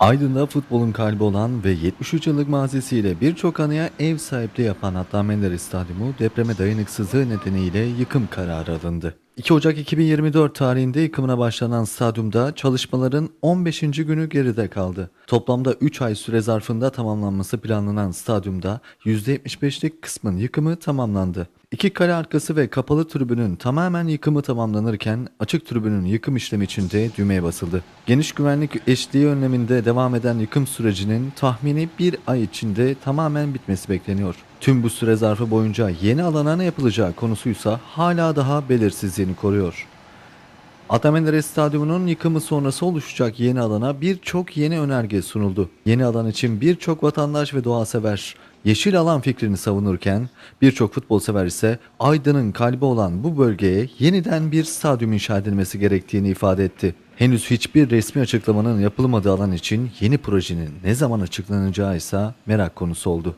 Aydın'da futbolun kalbi olan ve 73 yıllık mazisiyle birçok anıya ev sahipliği yapan Adnan Menderes Stadyumu depreme dayanıksızlığı nedeniyle yıkım kararı alındı. 2 Ocak 2024 tarihinde yıkımına başlanan stadyumda çalışmaların 15. günü geride kaldı. Toplamda 3 ay süre zarfında tamamlanması planlanan stadyumda %75'lik kısmın yıkımı tamamlandı. İki kale arkası ve kapalı tribünün tamamen yıkımı tamamlanırken açık tribünün yıkım işlemi için de düğmeye basıldı. Geniş güvenlik eşliği önleminde devam eden yıkım sürecinin tahmini bir ay içinde tamamen bitmesi bekleniyor. Tüm bu süre zarfı boyunca yeni alana ne yapılacağı konusuysa hala daha belirsizliğini koruyor. Atamenderes Stadyumu'nun yıkımı sonrası oluşacak yeni alana birçok yeni önerge sunuldu. Yeni alan için birçok vatandaş ve doğasever yeşil alan fikrini savunurken birçok futbol sever ise Aydın'ın kalbi olan bu bölgeye yeniden bir stadyum inşa edilmesi gerektiğini ifade etti. Henüz hiçbir resmi açıklamanın yapılmadığı alan için yeni projenin ne zaman açıklanacağı ise merak konusu oldu.